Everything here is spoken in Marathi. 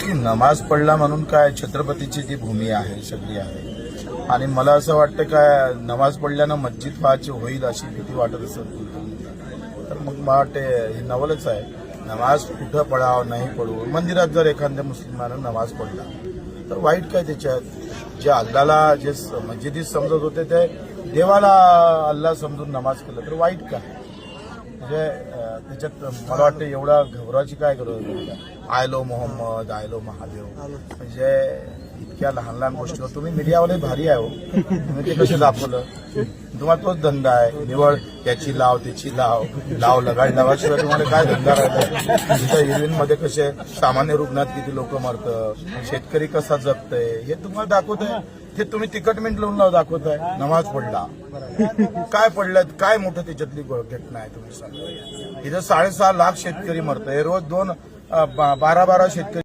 की नमाज पडला म्हणून काय छत्रपतीची ती भूमी आहे सगळी आहे? आणि मला असं वाटतं काय नमाज पडल्यानं मस्जिद व्हायची होईल अशी भीती वाटत असत तर मग मला वाटते हे नवलच आहे. नमाज कुठं पडावं नाही पडू? मंदिरात जर एखाद्या मुस्लिमानं नमाज पडला तर वाईट काय त्याच्यात? जे अल्लाला जे स- मस्जिदीत समजत होते ते देवाला अल्ला समजून नमाज केलं तर वाईट काय? म्हणजे त्याच्यात मला वाटतं एवढा घबराची काय गरज आयलो मोहम्मद आयलो महादेव. म्हणजे इतक्या लहान लहान गोष्टीवर तुम्ही मीडियावाले भारी आहे हो. तुम्ही ते कसं दाखवलं? तुम्हाला तोच धंदा आहे. निवड त्याची लाव त्याची लाव लाव लगाड लावाशिवाय तुम्हाला काय धंदा राहिला? इथं मध्ये कसे सामान्य रुग्णात किती लोक मरतं? शेतकरी कसा जगतय? हे तुम्हाला दाखवत आहे ते तुम्ही तिकट मिंट लावून लाव आहे नमाज पडला. काय पडलं? काय मोठं त्याच्यातली घटना आहे तुम्ही सांगा. इथं साडेसहा लाख शेतकरी मरत रोज दोन बारा बारा शेतकरी